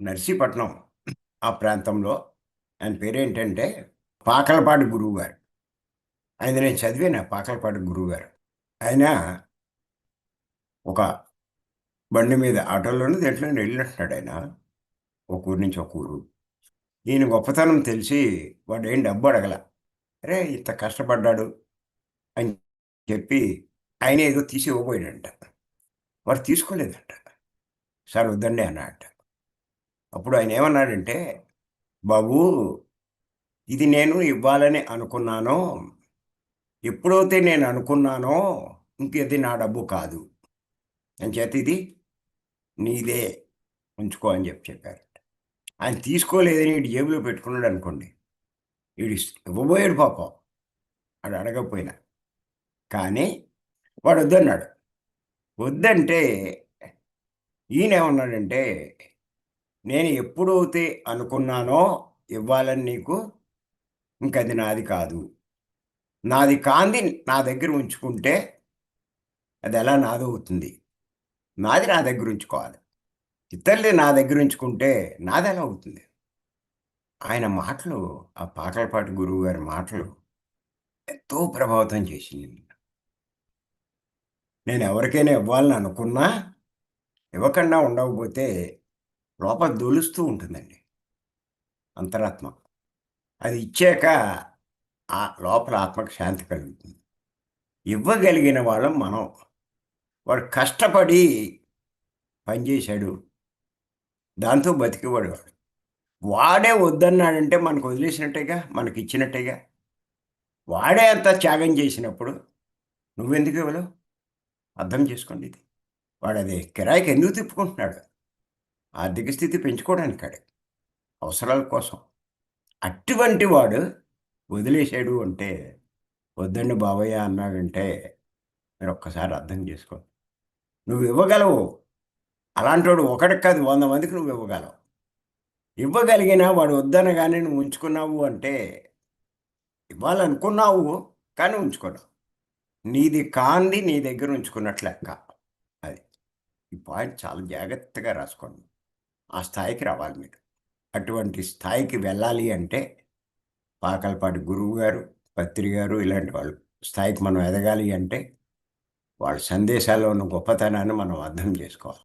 నర్సీపట్నం ఆ ప్రాంతంలో ఆయన పేరేంటంటే పాకలపాటి గురువు గారు ఆయన నేను చదివాను పాకలపాటి గురువు గారు ఆయన ఒక బండి మీద ఆటోలోనే దేంట్లో వెళ్ళినట్టున్నాడు ఆయన. ఒక ఊరు నుంచి ఒక ఊరు. ఈయన గొప్పతనం తెలిసి వాడు ఏం డబ్బు అడగల. అరే ఇంత కష్టపడ్డాడు అని చెప్పి ఆయన ఏదో తీసి ఇవ్వబోయాడంట. వాడు తీసుకోలేదంట. సార్ వద్దండి అన్నట్ట అప్పుడు ఆయన ఏమన్నాడంటే బాబు ఇది నేను ఇవ్వాలని అనుకున్నానో ఎప్పుడైతే నేను అనుకున్నానో ఇంకది నా డబ్బు కాదు. అని చేత ఇది నీదే ఉంచుకో అని చెప్పి చెప్పారు. ఆయన తీసుకోలేదని వీడి జేబులో పెట్టుకున్నాడు అనుకోండి. వీడు ఇవ్వబోయాడు పాపం. వాడు అడగకపోయినా. కానీ వాడు వద్దన్నాడు వద్దంటే ఈయన ఏమన్నాడంటే నేను ఎప్పుడైతే అనుకున్నానో ఇవ్వాలని నీకు ఇంక అది నాది కాదు. నాది కాంది నా దగ్గర ఉంచుకుంటే అది ఎలా నాది అవుతుంది. నాది నా దగ్గర ఉంచుకోవాలి. ఇతరులది నా దగ్గర ఉంచుకుంటే నాది ఎలా అవుతుంది? ఆయన మాటలు ఆ పాటలపాటి గురువు గారి మాటలు ఎంతో ప్రభావితం చేసింది నేను ఎవరికైనా ఇవ్వాలని అనుకున్నా ఇవ్వకుండా ఉండకపోతే లోపల దొలుస్తూ ఉంటుందండి. అంతరాత్మ. అది ఇచ్చాక ఆ లోపల ఆత్మకు శాంతి కలుగుతుంది. ఇవ్వగలిగిన వాళ్ళం మనం. వాడు కష్టపడి పనిచేశాడు దాంతో బతికేవాడు వాడు. వాడే వద్దన్నాడంటే మనకు వదిలేసినట్టేగా? మనకి ఇచ్చినట్టేగా? వాడే అంత త్యాగం చేసినప్పుడు నువ్వెందుకు ఇవ్వలేవు? అర్థం చేసుకోండి ఇది. వాడు అది కిరాయికి ఎందుకు తిప్పుకుంటున్నాడు? ఆర్థిక స్థితి పెంచుకోవడానికి కాడు అవసరాల కోసం. అటువంటి వాడు వదిలేశాడు అంటే వద్దండి బాబయ్య అన్నాడంటే మీరు ఒక్కసారి అర్థం చేసుకో నువ్వు ఇవ్వగలవు అలాంటి వాడు ఒకటికి కాదు వంద మందికి నువ్వు ఇవ్వగలవు ఇవ్వగలిగినా వాడు వద్దనగానే నువ్వు ఉంచుకున్నావు అంటే ఇవ్వాలనుకున్నావు కానీ ఉంచుకున్నావు. నీది కాంది నీ దగ్గర ఉంచుకున్నట్లు లెక్క అది. ఈ పాయింట్ చాలా జాగ్రత్తగా రాసుకోండి. ఆ స్థాయికి రావాలి మీరు అటువంటి స్థాయికి వెళ్ళాలి అంటే పాకలపాటి గురువు గారు పత్రి గారు ఇలాంటి వాళ్ళు స్థాయికి మనం ఎదగాలి అంటే వాళ్ళ సందేశాల్లో ఉన్న గొప్పతనాన్ని మనం అర్థం చేసుకోవాలి.